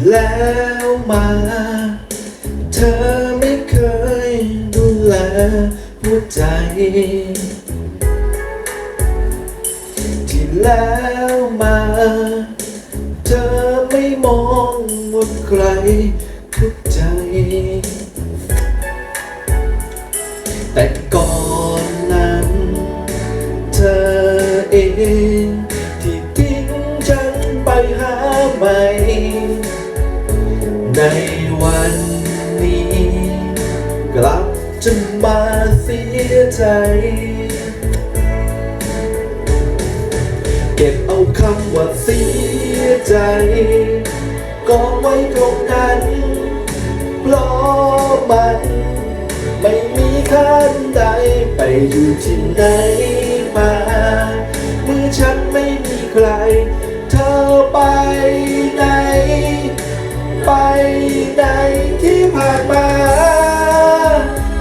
่แล้วมา เธอไม่เคยดูแลหัวใจ ที่แล้วมา เธอไม่มองว่าใครทุกใจ ในวันนี้ กลับจะมาเสียใจ เก็บเอาคำว่าเสียใจกองไว้ตรงนั้นเพราะมัน ไม่มีค่าใดไปอยู่ที่ไหนมาากมา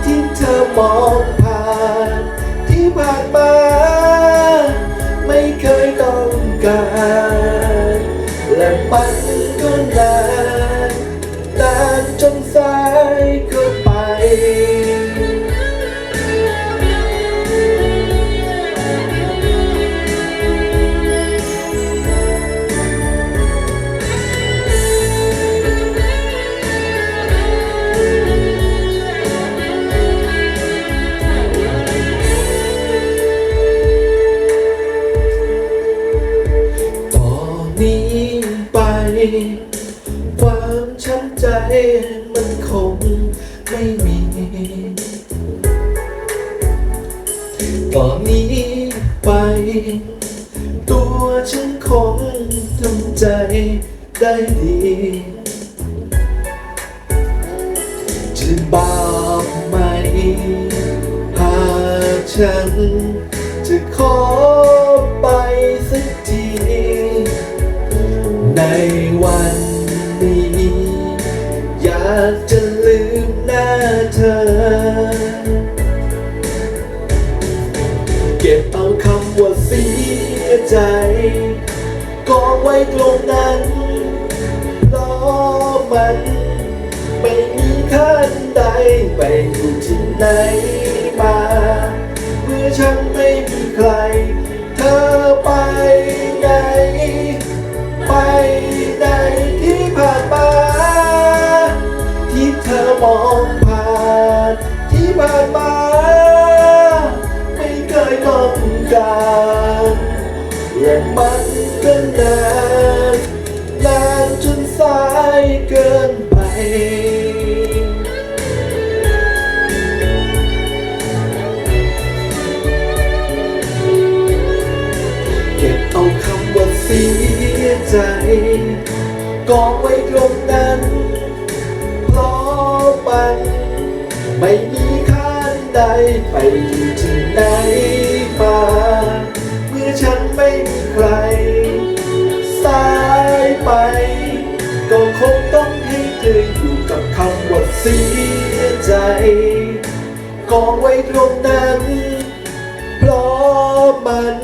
ที่เธอมองผ่านที่ผ่านมา ไม่เคยต้องการ และมันก็นาน นนี้ไป ความช้ำใจมันคงไม่มี ต่อนนี้ไป ตัวฉันคงทำใจได้ดี จะบอกไหมหากฉันจะขอ ก็บเอาคำว่าเสียใจกองไว้ตรงนั้นรอมัน ไม่มีค่านใดไปอยู่ที่ไหนมา เมื่อฉันไม่มีใคร เธอไปไหน ไปไหน ก็นานนานจนสายเกินไปเก็บเอาคำว่าเสียใจกองไว้ตรงนั้นเพราะมันไม่มีค่าใดไปอยู่ที่ไหนมาเมื่อฉันไม่มีใคร กองไว้ตรงนั้น เพราะมัน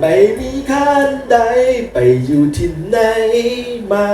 ไม่มีค่าใดไปอยู่ที่ไหนมา